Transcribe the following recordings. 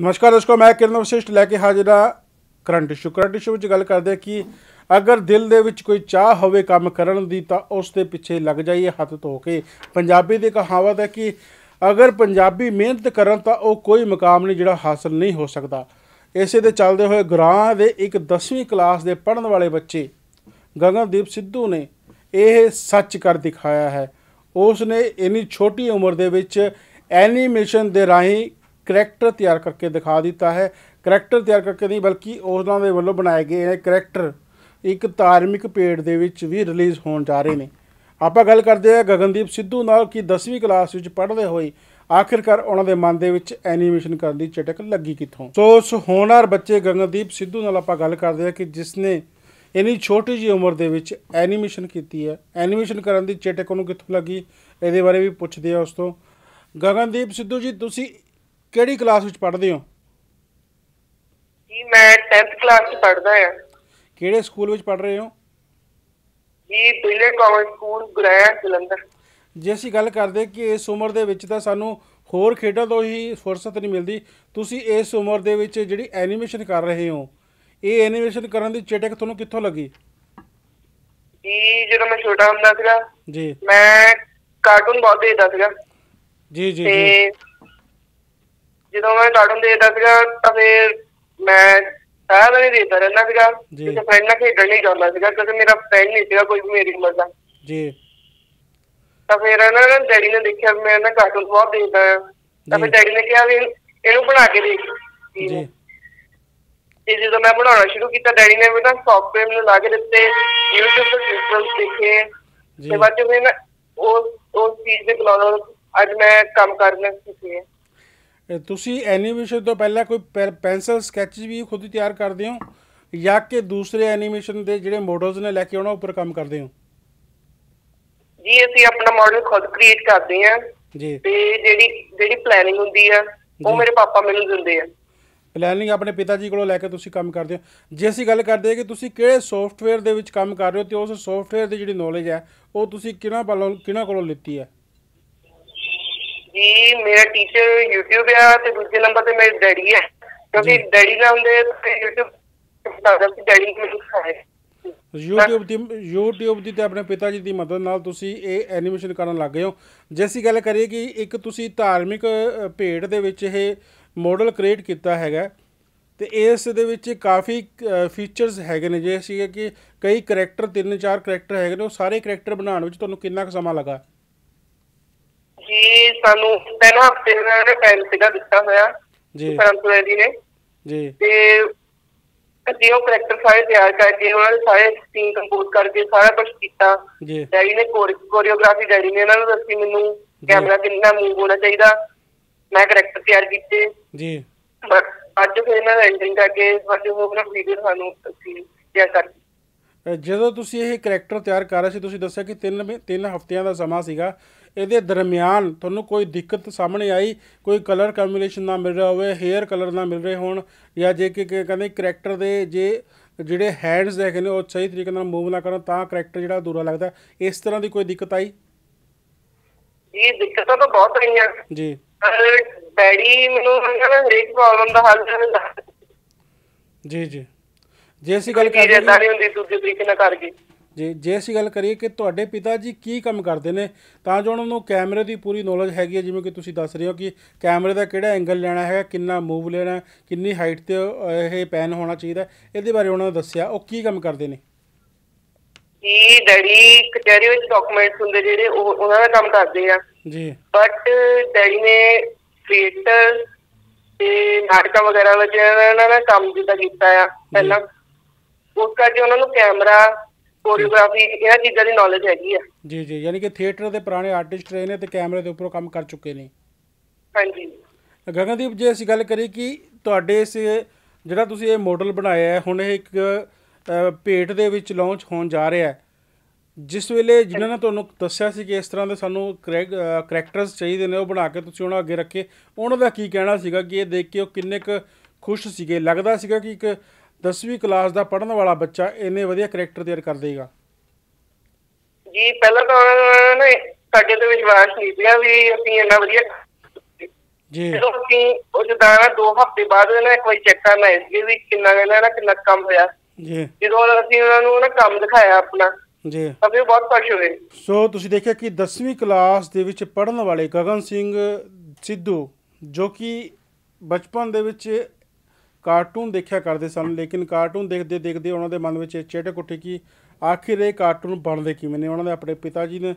ਨਮਸਕਾਰ ਦੋਸਤੋ, ਮੈਂ ਕਿਰਨ ਵਸਿਸ਼ਟ ਲੈ ਕੇ ਹਾਜ਼ਰ ਹਾਂ ਕਰੰਟ ਇਸ਼ੂ। ਕਰੰਟ ਇਸ਼ੂ ਵਿੱਚ ਗੱਲ ਕਰਦੇ ਹਾਂ ਕਿ ਅਗਰ ਦਿਲ ਦੇ ਵਿੱਚ ਕੋਈ ਚਾਹ ਹੋਵੇ ਕੰਮ ਕਰਨ ਦੀ, ਤਾਂ ਉਸ ਦੇ ਪਿੱਛੇ ਲੱਗ ਜਾਈਏ ਹੱਥ ਧੋ ਕੇ। ਪੰਜਾਬੀ ਦੀ ਕਹਾਵਤ ਹੈ ਕਿ ਅਗਰ ਪੰਜਾਬੀ ਮਿਹਨਤ ਕਰਨ, ਤਾਂ ਉਹ ਕੋਈ ਮੁਕਾਮ ਨਹੀਂ ਜਿਹੜਾ ਹਾਸਲ ਨਹੀਂ ਹੋ ਸਕਦਾ। ਇਸੇ ਦੇ ਚੱਲਦੇ ਹੋਏ ਗੁਰਾਂ ਦੇ ਇੱਕ 10ਵੀਂ ਕਲਾਸ ਦੇ ਪੜ੍ਹਨ ਵਾਲੇ ਬੱਚੇ ਗਗਨਦੀਪ ਸਿੱਧੂ ਨੇ ਇਹ ਸੱਚ ਕਰ ਦਿਖਾਇਆ ਹੈ। ਉਸ ਨੇ ਇੰਨੀ ਛੋਟੀ ਉਮਰ ਦੇ ਵਿੱਚ ਐਨੀਮੇਸ਼ਨ ਦੇ ਰਾਹੀਂ ਕਰੈਕਟਰ ਤਿਆਰ ਕਰਕੇ ਦਿਖਾ ਦਿੱਤਾ ਹੈ। ਕਰੈਕਟਰ ਤਿਆਰ ਕਰਕੇ ਨਹੀਂ, ਬਲਕਿ ਉਹਨਾਂ ਦੇ ਵੱਲੋਂ ਬਣਾਏ ਗਏ ਇਹ ਕਰੈਕਟਰ ਇੱਕ ਧਾਰਮਿਕ ਪੇੜ ਦੇ ਵਿੱਚ ਵੀ ਰਿਲੀਜ਼ ਹੋਣ ਜਾ ਰਹੇ ਨੇ। ਆਪਾਂ ਗੱਲ ਕਰਦੇ ਹਾਂ ਗਗਨਦੀਪ ਸਿੱਧੂ ਨਾਲ, ਕਿ 10ਵੀਂ ਕਲਾਸ ਵਿੱਚ ਪੜ੍ਹਦੇ ਹੋਏ ਆਖਿਰਕਾਰ ਉਹਨਾਂ ਦੇ ਮਨ ਦੇ ਵਿੱਚ ਐਨੀਮੇਸ਼ਨ ਕਰਨ ਦੀ ਚਟਕ ਲੱਗੀ ਕਿੱਥੋਂ? ਸੋ, ਉਸ ਹੋਣਹਾਰ ਬੱਚੇ ਗਗਨਦੀਪ ਸਿੱਧੂ ਨਾਲ ਆਪਾਂ ਗੱਲ ਕਰਦੇ ਹਾਂ ਕਿ ਜਿਸ ਨੇ ਇੰਨੀ ਛੋਟੀ ਜਿਹੀ ਉਮਰ ਦੇ ਵਿੱਚ ਐਨੀਮੇਸ਼ਨ ਕੀਤੀ ਹੈ। ਐਨੀਮੇਸ਼ਨ ਕਰਨ ਦੀ ਚਟਕ ਉਹਨੂੰ ਕਿੱਥੋਂ ਲੱਗੀ? ਇਹਦੇ ਬਾਰੇ ਵੀ ਪੁੱਛਦੇ ਆ ਉਸ ਤੋਂ। ਗਗਨਦੀਪ ਸਿੱਧੂ ਜੀ, ਤੁਸੀਂ ਕਿਹੜੀ ਕਲਾਸ ਵਿੱਚ ਪੜ੍ਹਦੇ ਹੋ? ਜੀ ਮੈਂ 10th ਕਲਾਸ ਚ ਪੜ੍ਹਦਾ ਆ। ਕਿਹੜੇ ਸਕੂਲ ਵਿੱਚ ਪੜ੍ਹ ਰਹੇ ਹੋ? ਜੀ ਬਿਲੇ ਕਾਮਨ ਸਕੂਲ ਗੁਰਾਇਆ ਜਲੰਧਰ। ਜੇ ਅਸੀਂ ਗੱਲ ਕਰਦੇ ਕਿ ਇਸ ਉਮਰ ਦੇ ਵਿੱਚ ਤਾਂ ਸਾਨੂੰ ਹੋਰ ਖੇਡਾਂ ਤੋਂ ਹੀ ਫੁਰਸਤ ਨਹੀਂ ਮਿਲਦੀ। ਤੁਸੀਂ ਇਸ ਉਮਰ ਦੇ ਵਿੱਚ ਜਿਹੜੀ ਐਨੀਮੇਸ਼ਨ ਕਰ ਰਹੇ ਹੋ ਇਹ ਐਨੀਮੇਸ਼ਨ ਕਰਨ ਦੀ ਚਟਕ ਤੁਹਾਨੂੰ ਕਿੱਥੋਂ ਲੱਗੀ? ਜੀ ਜਦੋਂ ਮੈਂ ਛੋਟਾ ਹੁੰਦਾ ਸੀਗਾ ਜੀ। ਮੈਂ ਕਾਰਟੂਨ ਬਹੁਤ ਦੇਖਦਾ ਸੀਗਾ। ਜੀ ਜੀ ਜੀ। ਤੇ ਜਦੋਂ ਮੈਂ ਕਾਰਟੂਨ ਦੇਖਦਾ ਸੀਗਾ ਤਾਂ ਫਿਰ ਮੈਂ ਸਾਰਾ ਦਿਨ ਦੇਖਦਾ ਰਹਿੰਦਾ ਸੀਗਾ। ਕਿਸੇ ਫਰੈਂਡ ਨਾਲ ਖੇਡਣ ਨਹੀਂ ਜਾਂਦਾ ਸੀਗਾ ਕਿਉਂਕਿ ਮੇਰਾ ਫਰੈਂਡ ਨਹੀਂ ਸੀਗਾ ਕੋਈ ਵੀ ਮੇਰੀ ਉਮਰ ਦਾ। ਜੀ। ਤਾਂ ਫਿਰ ਇਹਨਾਂ ਨੇ ਡੈਡੀ ਨੇ ਦੇਖਿਆ ਮੈਂ ਨਾ ਕਾਰਟੂਨ ਬਹੁਤ ਦੇਖਦਾ ਆ ਤਾਂ ਫਿਰ। ਡੈਡੀ ਨੇ ਕਿਹਾ ਵੀ ਇਹਨੂੰ ਬਣਾ ਕੇ ਦੇਖ ਜੀ। ਤੇ ਜਦੋਂ ਮੈਂ ਬਣਾਉਣਾ ਸ਼ੁਰੂ ਕੀਤਾ ਡੈਡੀ ਨੇ ਵੀ ਨਾ ਸੌਫਟਵੇਅਰ ਮੈਨੂੰ ਲਾ ਕੇ ਦਿੱਤੇ YouTube ਤੋਂ ਟਿਊਟੋਰੀਅਲ ਦੇਖੇ। ਤੇ ਬਾਅਦ ਚ ਫਿਰ ਨਾ ਉਸ ਉਸ ਚੀਜ਼ ਦੇ ਬਲੌਗ ਅੱਜ ਮੈਂ ਕੰਮ ਕਰਨਾ ਸਿੱਖੀ ਹੈ। ਇਹ ਤੁਸੀਂ ਐਨੀਮੇਸ਼ਨ ਤੋਂ ਪਹਿਲਾਂ ਕੋਈ ਪੈਨਸਲ ਸਕੈਚ ਵੀ ਖੁਦ ਹੀ ਤਿਆਰ ਕਰਦੇ ਹੋ? ਜਾਂ ਕਿ ਦੂਸਰੇ ਐਨੀਮੇਸ਼ਨ ਦੇ ਜਿਹੜੇ ਮਾਡਲਸ ਨੇ ਲੈ ਕੇ ਉਹਨਾਂ ਉੱਪਰ ਕੰਮ ਕਰਦੇ ਹੋ? ਜੀ ਅਸੀਂ ਆਪਣਾ ਮਾਡਲ ਖੁਦ ਕ੍ਰੀਏਟ ਕਰਦੇ ਆ ਜੀ। ਤੇ ਜਿਹੜੀ ਜਿਹੜੀ ਪਲੈਨਿੰਗ ਹੁੰਦੀ ਆ ਉਹ। ਮੇਰੇ ਪਾਪਾ ਮੈਨੂੰ ਦਿੰਦੇ ਆ। ਪਲੈਨਿੰਗ ਆਪਣੇ ਪਿਤਾ ਜੀ ਕੋਲੋਂ ਲੈ ਕੇ ਤੁਸੀਂ ਕੰਮ ਕਰਦੇ ਹੋ। ਜੇ ਅਸੀਂ ਗੱਲ ਕਰਦੇ ਹਾਂ ਕਿ ਤੁਸੀਂ ਕਿਹੜੇ ਸੌਫਟਵੇਅਰ ਦੇ ਵਿੱਚ ਕੰਮ ਕਰ ਰਹੇ ਹੋ ਤੇ ਉਸ ਸੌਫਟਵੇਅਰ ਦੀ ਜਿਹੜੀ ਨੌਲੇਜ ਹੈ ਉਹ ਤੁਸੀਂ ਕਿਹਨਾਂ ਵੱਲੋਂ ਕਿਹਨਾਂ ਕੋਲੋਂ ਲਿੱਤੀ ਹੈ? ਜੀ ਮੇਰਾ ਟੀਚਰ YouTube ਆ ਤੇ ਦੂਜੇ ਨੰਬਰ ਤੇ ਮੇਰੇ ਡੈਡੀ ਆ। ਕਿਉਂਕਿ। ਡੈਡੀ ਨਾ ਹੁੰਦੇ ਤੇ YouTube ਸੀ ਡੈਡੀ ਨੇ ਮੈਨੂੰ ਸਿਖਾਇਆ YouTube ਦੀ YouTube ਦੀ ਤੇ ਆਪਣੇ ਪਿਤਾ ਜੀ ਦੀ ਮਦਦ ਨਾਲ ਤੁਸੀਂ ਇਹ ਐਨੀਮੇਸ਼ਨ ਕਰਨ ਲੱਗ ਗਏ ਹੋ। ਜੇ ਅਸੀਂ ਗੱਲ ਕਰੀਏ ਕਿ ਇੱਕ ਤੁਸੀਂ ਧਾਰਮਿਕ ਭੇਟ ਦੇ ਵਿੱਚ ਇਹ ਮਾਡਲ ਕ੍ਰੀਏਟ ਕੀਤਾ ਹੈਗਾ ਤੇ ਇਸ ਦੇ ਵਿੱਚ ਕਾਫੀ ਫੀਚਰਸ ਹੈਗੇ ਨੇ। ਜੇ ਅਸੀਂ ਕਿ ਕਈ ਕਰੈਕਟਰ ਤਿੰਨ ਚਾਰ ਕਰੈਕਟਰ ਹੈਗੇ ਨੇ ਉਹ ਸਾਰੇ ਕਰੈਕਟਰ ਬਣਾਉਣ ਵਿੱਚ ਤੁਹਾਨੂੰ ਕਿੰਨਾ ਕੁ ਸਮਾਂ ਲੱਗਾ? ਜੀ ਸਾਨੂੰ ਤਿੰਨ ਹਫ਼ਤੇ ਦਾ ਇਹਨੇ ਟਾਈਮ ਸੀਗਾ ਦਿੱਤਾ ਹੋਇਆ ਜੀ। ਪਰੰਤੂ ਜੀ ਨੇ। ਜੀ। ਤੇ ਅਸੀਂ ਉਹ ਕਰੈਕਟਰ ਸਾਰੇ ਤਿਆਰ ਕਰਕੇ ਉਹਨਾਂ ਦੇ ਸਾਰੇ ਸੀਨ ਕੰਪੋਜ਼ ਕਰਕੇ ਸਾਰਾ ਕੁਝ ਕੀਤਾ। ਜੀ। ਡੈਡੀ ਨੇ ਕੋਰੀਓਗ੍ਰਾਫੀ ਡੈਡੀ ਨੇ ਇਹਨਾਂ ਨੂੰ ਦੱਸੀ ਮੈਨੂੰ ਕੈਮਰਾ ਕਿੰਨਾ ਮੂਵ ਹੋਣਾ ਚਾਹੀਦਾ। ਮੈਂ ਕਰੈਕਟਰ ਤਿਆਰ ਕੀਤੇ। ਜੀ। ਅੱਜ ਫਿਰ ਇਹਨਾਂ ਦਾ ਐਂਟਰਿੰਗ ਕਰਕੇ ਸਾਡੇ ਉਹ ਆਪਣਾ ਵੀਡੀਓ ਸਾਨੂੰ ਅਸੀਂ ਤਿਆਰ ਕਰ ਜਦੋਂ ਤੁਸੀਂ ਇਹ ਕਰੈਕਟਰ ਤਿਆਰ ਕਰ ਰਹੇ ਸੀ ਤੁਸੀਂ ਦੱਸਿਆ ਕਿ ਤਿੰਨ ਮਹੀ- ਤਿੰਨ ਹਫ਼ਤਿਆਂ ਦਾ ਸਮਾਂ ਸੀਗਾ। ਇਹਦੇ ਦਰਮਿਆਨ ਤੁਹਾਨੂੰ ਕੋਈ ਦਿੱਕਤ ਸਾਹਮਣੇ ਆਈ ਕੋਈ ਕਲਰ ਕੰਬੀਨੇਸ਼ਨ ਨਾ ਮਿਲ ਰਿਹਾ ਹੋਵੇ ਹੇਅਰ ਕਲਰ ਨਾ ਮਿਲ ਰਹੇ ਹੋਣ ਜਾਂ ਜੇ ਕਿ ਕਹਿੰਦੇ ਕਰੈਕਟਰ ਦੇ ਜੇ ਜਿਹੜੇ ਹੈਂਡਸ ਹੈਗੇ ਨੇ ਉਹ ਸਹੀ ਤਰੀਕੇ ਨਾਲ ਮੂਵ ਨਾ ਕਰਨ ਤਾਂ ਕਰੈਕਟਰ ਜਿਹੜਾ ਅਧੂਰਾ ਲੱਗਦਾ ਇਸ ਤਰ੍ਹਾਂ ਦੀ ਕੋਈ ਦਿੱਕਤ ਆਈ? ਇਹ ਦਿੱਕਤਾਂ ਤਾਂ ਬਹੁਤ ਰਹੀਆਂ। ਜੀ। ਡੈਡੀ ਮੈਨੂੰ ਨੇ ਹਰੇਕ ਪ੍ਰੋਬਲਮ ਦਾ ਹੱਲ ਜੀ ਜੀ। ਜੇ ਅਸੀਂ ਗੱਲ ਕਰਦੇ ਏਦਾਂ ਨਹੀਂ ਹੁੰਦੀ ਦੂਜੇ ਤਰੀਕੇ ਨਾਲ ਕਰ ਗਈ। ਜੀ ਜੇ ਅਸੀਂ ਗੱਲ ਕਰੀਏ ਕਿ ਤੁਹਾਡੇ ਪਿਤਾ ਜੀ ਕੀ ਕੰਮ ਕਰਦੇ ਨੇ ਤਾਂ ਜੋ ਉਹਨਾਂ ਨੂੰ ਕੈਮਰੇ ਦੀ ਪੂਰੀ ਨੌਲੇਜ ਹੈਗੀ ਹੈ ਜਿਵੇਂ ਕਿ ਤੁਸੀਂ ਦੱਸ ਰਹੇ ਹੋ ਕਿ ਕੈਮਰੇ ਦਾ ਕਿਹੜਾ ਐਂਗਲ ਲੈਣਾ ਹੈਗਾ ਕਿੰਨਾ ਮੂਵ ਲੈਣਾ ਹੈ, ਕਿੰਨੀ ਹਾਈਟ ਤੇ ਇਹ ਪੈਨ ਹੋਣਾ ਚਾਹੀਦਾ ਹੈ, ਇਹਦੇ ਬਾਰੇ ਉਹਨਾਂ ਨੇ ਦੱਸਿਆ ਉਹ ਕੀ ਕੰਮ ਕਰਦੇ ਨੇ? ਜੀ ਡੈਡੀ ਕਚਹਿਰੀ ਵਿੱਚ ਡਾਕੂਮੈਂਟਸ ਹੁੰਦੇ ਜਿਹੜੇ ਉਹ ਉਹਨਾਂ ਦਾ ਕੰਮ ਕਰਦੇ ਆ। ਜੀ। ਬਟ ਡੈਡੀ ਨੇ ਥੀਏਟਰ ਤੇ ਨਾਟਕਾਂ ਵਗੈਰਾ ਵਿੱਚ ਇਹਨਾਂ ਨੇ ਕੰਮ ਜਿੱਦਾਂ ਕੀਤਾ ਆ ਪਹਿਲਾਂ। ਉਸ ਕਰਕੇ ਉਹਨਾਂ ਨੂੰ ਕੈਮਰਾ ਕੋਰੀਓਗ੍ਰਾਫੀ ਇਹਨਾਂ ਚੀਜ਼ਾਂ ਦੀ ਨੌਲੇਜ ਹੈਗੀ ਆ। ਜੀ ਜੀ ਯਾਨੀ ਕਿ ਥੀਏਟਰ ਦੇ ਪੁਰਾਣੇ ਆਰਟਿਸਟ ਰਹੇ ਨੇ ਤੇ ਕੈਮਰੇ ਦੇ ਉੱਪਰੋਂ ਕੰਮ ਕਰ ਚੁੱਕੇ ਨੇ। ਹਾਂਜੀ। ਗਗਨਦੀਪ ਜੇ ਅਸੀਂ ਗੱਲ ਕਰੀਏ ਕਿ ਤੁਹਾਡੇ ਇਸ ਜਿਹੜਾ ਤੁਸੀਂ ਇਹ ਮਾਡਲ ਬਣਾਇਆ ਹੈ ਹੁਣ ਇਹ ਇੱਕ ਭੇਟ ਦੇ ਵਿੱਚ ਲਾਂਚ ਹੋਣ ਜਾ ਰਿਹਾ ਹੈ। ਜਿਸ ਵੇਲੇ ਜਿਨ੍ਹਾਂ ਨੇ ਤੁਹਾਨੂੰ ਦੱਸਿਆ ਸੀ ਕਿ ਇਸ ਤਰ੍ਹਾਂ ਦੇ ਸਾਨੂੰ ਕਰੈਕਟਰਸ ਚਾਹੀਦੇ ਨੇ ਉਹ ਬਣਾ ਕੇ ਤੁਸੀਂ ਉਹਨਾਂ ਅੱਗੇ ਰੱਖੇ ਉਹਨਾਂ ਦਾ ਕੀ ਕਹਿਣਾ ਸੀਗਾ ਕਿ ਇਹ ਦੇਖ ਕੇ ਉਹ ਕਿੰਨੇ ਕੁ ਖੁਸ਼ ਸੀਗੇ? ਲੱਗਦਾ ਸੀਗਾ ਕਿ ਇੱਕ 10ਵੀਂ ਕਲਾਸ ਦਾ ਪੜ੍ਹਨ ਵਾਲਾ ਬੱਚਾ ਇੰਨੇ ਵਧੀਆ ਕਰੈਕਟਰ ਤਿਆਰ ਕਰ ਦੇਗਾ। ਜੀ ਪਹਿਲਾਂ ਤਾਂ ਨੇ ਸਾਡੇ ਤੇ ਵਿਸ਼ਵਾਸ ਨਹੀਂ ਸੀਗਾ ਵੀ ਅਸੀਂ ਇੰਨਾ ਵਧੀਆ ਜੀ। ਜਦੋਂ ਅਸੀਂ ਉਹ ਜਿੱਦਾਂ ਨਾ ਦੋ ਹਫ਼ਤੇ ਬਾਅਦ ਨਾ ਇੱਕ ਵਾਰੀ ਚੈੱਕ ਕਰਨ ਆਏ ਸੀਗੇ ਵੀ ਕਿੰਨਾ ਇਹਨਾਂ ਦਾ ਕਿੰਨਾ ਕੰਮ ਹੋਇਆ। ਜੀ। ਜਦੋਂ ਅਸੀਂ ਉਹਨਾਂ ਨੂੰ ਨਾ ਕੰਮ ਦਿਖਾਇਆ ਆਪਣਾ ਜੀ। ਉਹ ਬਹੁਤ ਖੁਸ਼ ਹੋਏ। ਸੋ ਤੁਸੀਂ ਦੇਖਿਆ ਕਿ 10ਵੀਂ ਕਲਾਸ ਦੇ ਵਿੱਚ ਪੜ੍ਹਨ ਵਾਲੇ ਗਗਨ ਸਿੰਘ ਸਿੱਧੂ ਜੋ ਕਿ ਬਚਪਨ ਦੇ ਵਿੱਚ ਕਾਰਟੂਨ ਦੇਖਿਆ ਕਰਦੇ ਸਨ, ਲੇਕਿਨ ਕਾਰਟੂਨ ਦੇਖਦੇ ਦੇਖਦੇ ਉਹਨਾਂ ਦੇ ਮਨ ਵਿੱਚ ਇਹ ਚੇਟਕ ਉੱਠੀ ਕਿ ਆਖਿਰ ਇਹ ਕਾਰਟੂਨ ਬਣਦੇ ਕਿਵੇਂ ਨੇ? ਉਹਨਾਂ ਦੇ ਆਪਣੇ ਪਿਤਾ ਜੀ ਨੇ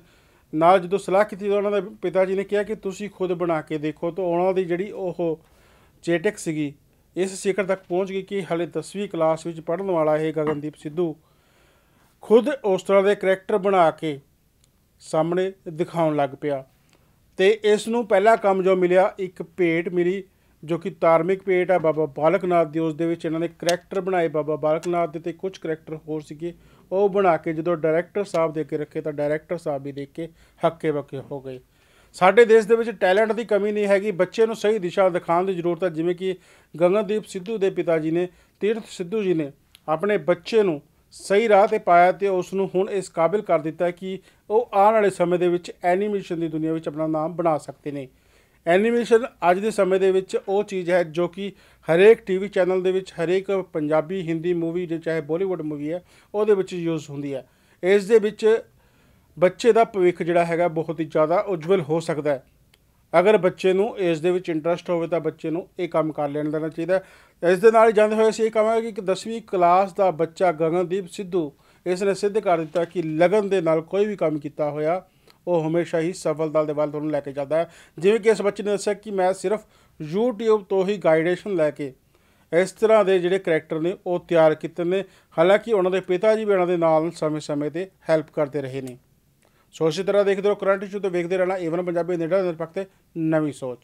ਨਾਲ ਜਦੋਂ ਸਲਾਹ ਕੀਤੀ ਤਾਂ ਉਹਨਾਂ ਦੇ ਪਿਤਾ ਜੀ ਨੇ ਕਿਹਾ ਕਿ ਤੁਸੀਂ ਖੁਦ ਬਣਾ ਕੇ ਦੇਖੋ। ਤਾਂ ਉਹਨਾਂ ਦੀ ਜਿਹੜੀ ਉਹ ਚੇਟਕ ਸੀਗੀ, ਇਸ ਸਿਖਰ ਤੱਕ ਪਹੁੰਚ ਗਈ ਕਿ ਹਲੇ 10ਵੀਂ ਕਲਾਸ ਵਿੱਚ ਪੜ੍ਹਨ ਵਾਲਾ ਇਹ ਗਗਨਦੀਪ ਸਿੱਧੂ ਖੁਦ ਉਸ ਤਰ੍ਹਾਂ ਦੇ ਕਰੈਕਟਰ ਬਣਾ ਕੇ ਸਾਹਮਣੇ ਦਿਖਾਉਣ ਲੱਗ ਪਿਆ। ਤੇ ਇਸ ਨੂੰ ਪਹਿਲਾ ਕੰਮ ਜੋ ਮਿਲਿਆ, ਇੱਕ ਭੇਟ ਮਿਲੀ ਜੋ ਕਿ ਧਾਰਮਿਕ ਪੇਟ ਹੈ ਬਾਬਾ ਬਾਲਕ ਨਾਥ ਦੀ, ਉਸ ਦੇ ਵਿੱਚ ਇਹਨਾਂ ਨੇ ਕਰੈਕਟਰ ਬਣਾਏ ਬਾਬਾ ਬਾਲਕ ਨਾਥ ਦੇ ਤੇ ਕੁਝ ਕਰੈਕਟਰ ਹੋਰ ਸੀਗੇ। ਉਹ ਬਣਾ ਕੇ ਜਦੋਂ ਡਾਇਰੈਕਟਰ ਸਾਹਿਬ ਦੇ ਅੱਗੇ ਰੱਖੇ ਤਾਂ ਡਾਇਰੈਕਟਰ ਸਾਹਿਬ ਵੀ ਦੇਖ ਕੇ ਹੱਕੇ ਬੱਕੇ ਹੋ ਗਏ। ਸਾਡੇ ਦੇਸ਼ ਦੇ ਵਿੱਚ ਟੈਲੈਂਟ ਦੀ ਕਮੀ ਨਹੀਂ ਹੈਗੀ, ਬੱਚੇ ਨੂੰ ਸਹੀ ਦਿਸ਼ਾ ਦਿਖਾਉਣ ਦੀ ਜ਼ਰੂਰਤ ਹੈ, ਜਿਵੇਂ ਕਿ ਗਗਨਦੀਪ ਸਿੱਧੂ ਦੇ ਪਿਤਾ ਜੀ ਨੇ, ਤੀਰਥ ਸਿੱਧੂ ਜੀ ਨੇ ਆਪਣੇ ਬੱਚੇ ਨੂੰ ਸਹੀ ਰਾਹ ਤੇ ਪਾਇਆ ਤੇ ਉਸ ਨੂੰ ਹੁਣ ਇਸ ਕਾਬਿਲ ਕਰ ਦਿੱਤਾ ਕਿ ਉਹ ਆਉਣ ਵਾਲੇ ਸਮੇਂ ਦੇ ਵਿੱਚ ਐਨੀਮੇਸ਼ਨ ਦੀ ਦੁਨੀਆ ਵਿੱਚ ਆਪਣਾ ਨਾਮ ਬਣਾ ਸਕਦੇ ਨੇ। ਐਨੀਮੇਸ਼ਨ ਅੱਜ ਦੇ ਸਮੇਂ ਦੇ ਵਿੱਚ ਉਹ ਚੀਜ਼ ਹੈ ਜੋ ਕਿ ਹਰੇਕ ਟੀਵੀ ਚੈਨਲ ਦੇ ਵਿੱਚ ਹਰੇਕ ਪੰਜਾਬੀ ਹਿੰਦੀ ਮੂਵੀ ਜੇ ਚਾਹੇ ਬਾਲੀਵੁੱਡ ਮੂਵੀ ਹੈ, ਉਹਦੇ ਵਿੱਚ ਯੂਜ਼ ਹੁੰਦੀ ਹੈ। ਇਸ ਦੇ ਵਿੱਚ ਬੱਚੇ ਦਾ ਭਵਿੱਖ ਜਿਹੜਾ ਹੈਗਾ ਬਹੁਤ ਹੀ ਜ਼ਿਆਦਾ ਉਜਵਲ ਹੋ ਸਕਦਾ ਹੈ। ਅਗਰ ਬੱਚੇ ਨੂੰ ਇਸ ਦੇ ਵਿੱਚ ਇੰਟਰਸਟ ਹੋਵੇ ਤਾਂ ਬੱਚੇ ਨੂੰ ਇਹ ਕੰਮ ਕਰ ਲੈਣ ਦੇਣਾ ਚਾਹੀਦਾ ਇਸ ਦੇ ਨਾਲ ਜਾਂਦੇ ਹੋਏ ਅਸੀਂ ਇਹ ਕਹਾਂਗੇ ਕਿ ਇੱਕ 10ਵੀਂ ਕਲਾਸ ਦਾ ਬੱਚਾ ਗਗਨਦੀਪ ਸਿੱਧੂ, ਇਸ ਨੇ ਸਿੱਧ ਕਰ ਦਿੱਤਾ ਕਿ ਲਗਨ ਦੇ ਨਾਲ ਕੋਈ ਵੀ ਕੰਮ ਕੀਤਾ ਹੋਇਆ ਉਹ ਹਮੇਸ਼ਾ ਹੀ ਸਫਲਤਾ ਦੇ ਵੱਲ ਤੁਹਾਨੂੰ ਲੈ ਕੇ ਜਾਂਦਾ ਹੈ। ਜਿਵੇਂ ਕਿ ਇਸ ਬੱਚੇ ਨੇ ਦੱਸਿਆ ਕਿ ਮੈਂ ਸਿਰਫ YouTube ਤੋਂ ਹੀ ਗਾਈਡੇਸ਼ਨ ਲੈ ਕੇ ਇਸ ਤਰ੍ਹਾਂ ਦੇ ਜਿਹੜੇ ਕਰੈਕਟਰ ਨੇ ਉਹ ਤਿਆਰ ਕੀਤੇ ਨੇ। ਹਾਲਾਂਕਿ ਉਹਨਾਂ ਦੇ ਪਿਤਾ ਜੀ ਵੀ ਉਹਨਾਂ ਦੇ ਨਾਲ ਸਮੇਂ-ਸਮੇਂ ਤੇ ਹੈਲਪ ਕਰਦੇ ਰਹੇ ਨੇ। ਸੋ ਇਸੇ ਤਰ੍ਹਾਂ ਦੇਖਦੇ ਰਹੋ ਕਰੰਟ ਇਸ਼ੂ ਤੇ ਵੇਖਦੇ ਰਹਿਣਾ ਏਵਨ ਪੰਜਾਬੀ ਨੇੜਾ ਨਿਰਪੱਖ ਤੇ ਨਵੀਂ ਸੋਚ।